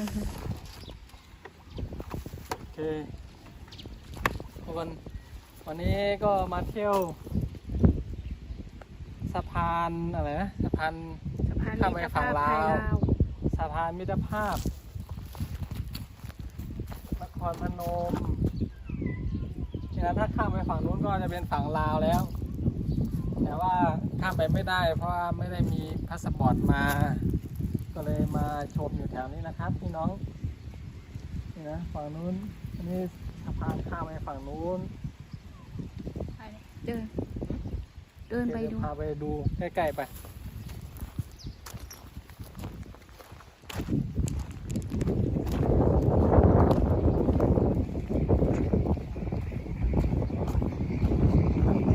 โอเคทุกคนวันนี้ก็มาเที่ยว สะพานอะไรนะสะพานสะพานข้ามไปมิตรฝั่ภางพลาวไทยลาวสะพานมิตรภาพนครพนมนี่นะถ้าข้ามไปฝั่งนู้นก็จะเป็นฝั่งลาวแล้ว แต่ว่าข้ามไปไม่ได้ เพราะว่าไม่ได้มีพาสปอร์ตมา ก็เลยมาชมอยู่แถวนี้นะครับพี่น้องนี่นะฝั่งนู้นอันนี้สะพานข้ามไปฝั่งนู้นไปเดิน เดินไปเดี๋ดูยวพาไปดูใกล้ๆไป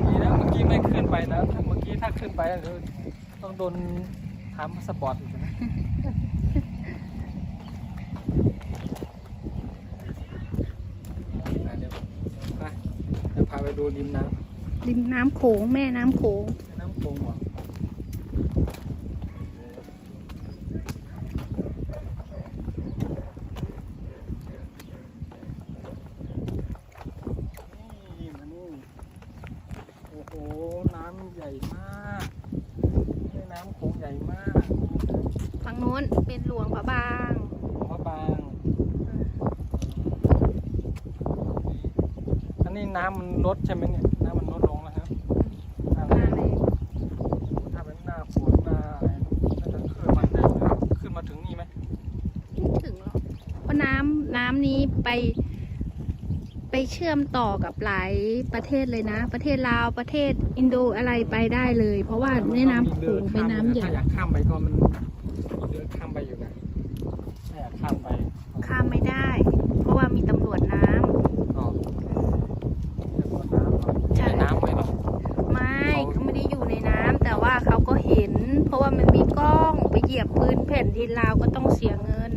ดีนะเมื่อกี้ไม่ขึ้นไปนะถ้าเมื่อกี้ถ้าขึ้นไปเดี๋ยวต้องโดนถามพาสปอร์ตอีกนะอะเดี๋ยวไปเดี๋ยวพาไปดูริมน้ริมน้ำโขงแม่น้ำโขงำแม่น้ำโขงเหรอนี่มานี่โอ้โห น้ำใหญ่มากแม่น้ำโขงใหญ่มาก ฝั่งนู้นเป็นหลวงพระบาง หลวงพระบาง อั นนี้น้ำมันลดใช่ไหมเนี่ยน้ำมันลดลงแล้วครับน้ำมาเลยถ้าเป็นหน้าฝนหน้าอะไรน่าจะขึ้นมาได้เลยขึ้นมาถึงนี่ไหมไม่ถึงหรอกเพราะน้ำน้ำนี้ไป ไปเชื่อมต่อกับหลายประเทศเลยนะ ประเทศลาวประเทศอินโดอะไรไปได้เลย เพราะว่าแม่น้ำโขงเป็นน้ำใหญ่ถ้าอยากข้ามไปก็มันเดินข้ามไปอยู่นะถ้าอยากข้ามไป ข้ามไม่ได้ เพราะว่ามีตำรวจน้ำ อ๋อแต่ว่าน้ำเหรอ ใช่ใช่น้ำไหมเหรอ ไม่เขาไม่ได้อยู่ในน้ำแต่ว่าเขาก็เห็น เพราะว่ามันมีกล้องไปเหยียบพื้นแผ่นดินลาวก็ต้องเสียเงิน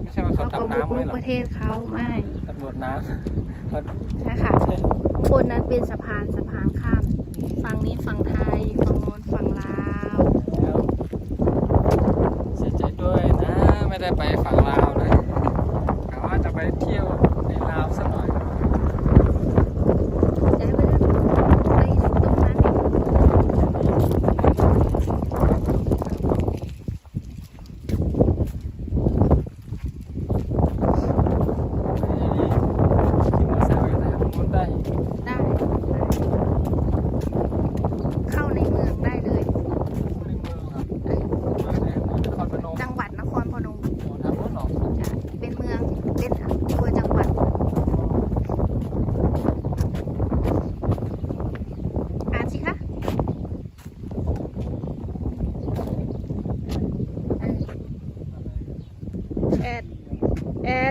ไม่ใช่ว่าเขาเขาก็ดำบุกน้ำรุไว้กหรอประเทศเขาไม่ตำรวจน้ำเขาใช่ค่ะข้างบนนั้นเป็นสะพานสะพานข้ามฝั่งนี้ฝั่งไทยฝั่งโน้นฝั่งลาว แล้วเสียใจด้วยนะ ไม่ได้ไปฝั่งลาว